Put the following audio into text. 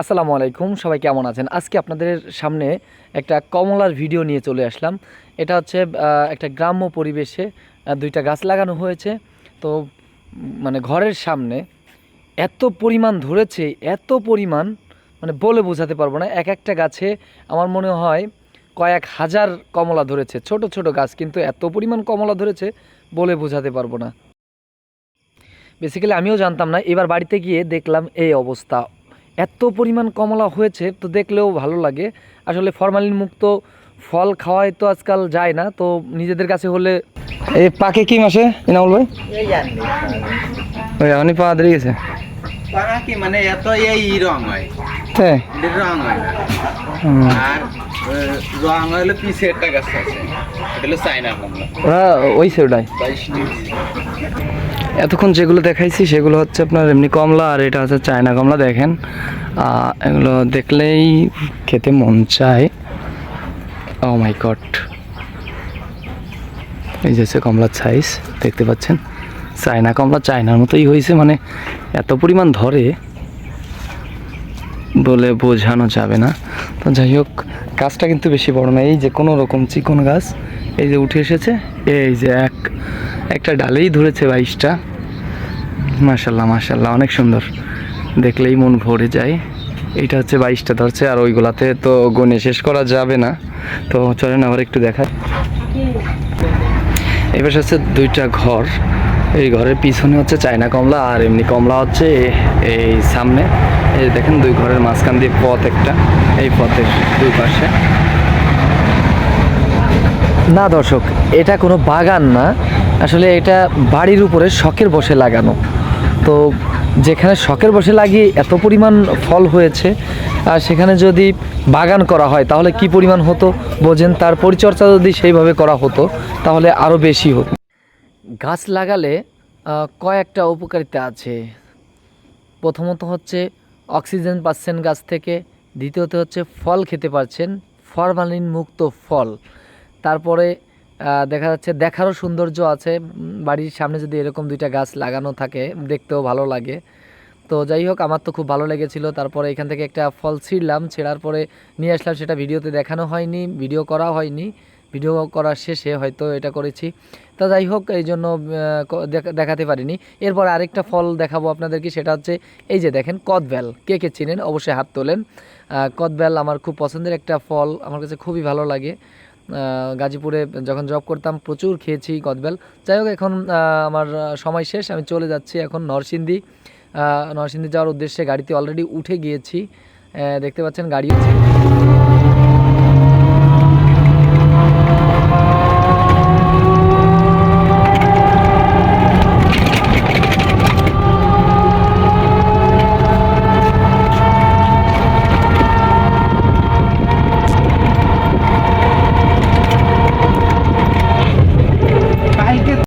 আসসালামু আলাইকুম, সবাই কেমন আছেন? আজকে আপনাদের সামনে একটা কমলার ভিডিও নিয়ে চলে আসলাম। এটা হচ্ছে একটা গ্রাম্য পরিবেশে দুইটা গাছ লাগানো হয়েছে। তো মানে ঘরের সামনে এত পরিমাণ ধরেছে, এত পরিমাণ মানে বলে বোঝাতে পারব না। এক একটা গাছে আমার মনে হয় কয়েক হাজার কমলা ধরেছে, ছোট ছোট গাছ, কিন্তু এত পরিমাণ কমলা ধরেছে বলে বোঝাতে পারব না। বেসিক্যালি আমিও জানতাম না। এবার বাড়িতে গিয়ে দেখলাম এই অবস্থা। এত পরিমাণ কমলা হয়েছে তো দেখলেও ভালো লাগে। আসলে ফরমালিন মুক্ত ফল খাওয়াই তো আজকাল যায় না তো নিজেদের কাছে হলে এই পাকে কি মাসে ইনামুল ভাই? ওই এখনই পাওয়া দিয়ে গেছে পাকা কি মানে এত এই রং হয়। এর রং না। আর রং হলো পিছে একটা গাছ আছে। এটা হলো চাইনা কমলা। ওই সেটাই এতক্ষণ যেগুলো দেখাইছি, সেগুলো হচ্ছে আপনার এমনি কমলা আর এটা হচ্ছে চায়না কমলা, দেখেন। এগুলো দেখলেই খেতে মন চায়। ও মাই গড এই যে হচ্ছে কমলার সাইজ দেখতে পাচ্ছেন? চায়না কমলা চায়নার মতোই হয়েছে মানে এত পরিমাণ ধরে বলে বোঝানো যাবে না। তো যাই হোক, গাছটা কিন্তু বেশি বড় না, এই যে কোনো রকম চিকন গাছ, এই যে উঠে এসেছে, এই যে এক একটা ডালেই ধরেছে বাইশটা। মাশাল্লাহ মাশাল্লাহ, অনেক সুন্দর। দেখলেই মন ভরে যায়। এটা হচ্ছে বাইশটা ধরছে আর ওইগুলাতে তো গনে শেষ করা যাবে না। তো চলেন আবার একটু দেখায় এবার হচ্ছে দুইটা ঘর। এই ঘরের পিছনে হচ্ছে চায়না কমলা আর এমনি কমলা হচ্ছে এই সামনে। এই দেখেন দুই ঘরের মাঝখান দিয়ে পথ একটা, এই পথের দুই পাশে। না দর্শক, এটা কোনো বাগান না। আসলে এটা বাড়ির উপরে শখের বসে লাগানো। তো যেখানে শখের বসে লাগিয়ে এত পরিমাণ ফল হয়েছে, আর সেখানে যদি বাগান করা হয়, তাহলে কি পরিমাণ হতো বোঝেন? তার পরিচর্যা যদি সেইভাবে করা হতো, তাহলে আরও বেশি হতো। গাছ লাগালে কয়েকটা উপকারিতা আছে। প্রথমত হচ্ছে অক্সিজেন পাচ্ছেন গাছ থেকে, দ্বিতীয়ত হচ্ছে ফল খেতে পারছেন ফরমালিন মুক্ত ফল। তারপরে দেখা যাচ্ছে দেখারও সৌন্দর্য আছে। বাড়ির সামনে যদি এরকম দুইটা গাছ লাগানো থাকে দেখতেও ভালো লাগে। তো যাই হোক আমার তো খুব ভালো লেগেছিল। তারপরে এখান থেকে একটা ফল ছিঁড়লাম। ছেঁড়ার পরে নিয়ে আসলাম। সেটা ভিডিওতে দেখানো হয়নি ভিডিও করা হয়নি। ভিডিও করার শেষে হয়তো এটা করেছি। তো যাই হোক এই জন্য দেখাতে পারিনি। এরপর আরেকটা ফল দেখাবো আপনাদেরকে। সেটা হচ্ছে এই যে দেখেন কদবেল। কে কে চিনেন? অবশ্যই হাত তোলেন। আহ, কদবেল আমার খুব পছন্দের একটা ফল। আমার কাছে খুবই ভালো লাগে। গাজীপুরে যখন জব করতাম, প্রচুর খেয়েছি কদবেল যাই হোক, এখন আমার সময় শেষ, আমি চলে যাচ্ছি এখন নরসিংদী। নরসিংদী যাওয়ার উদ্দেশ্যে গাড়িতে অলরেডি উঠে গিয়েছি। দেখতে পাচ্ছেন গাড়ি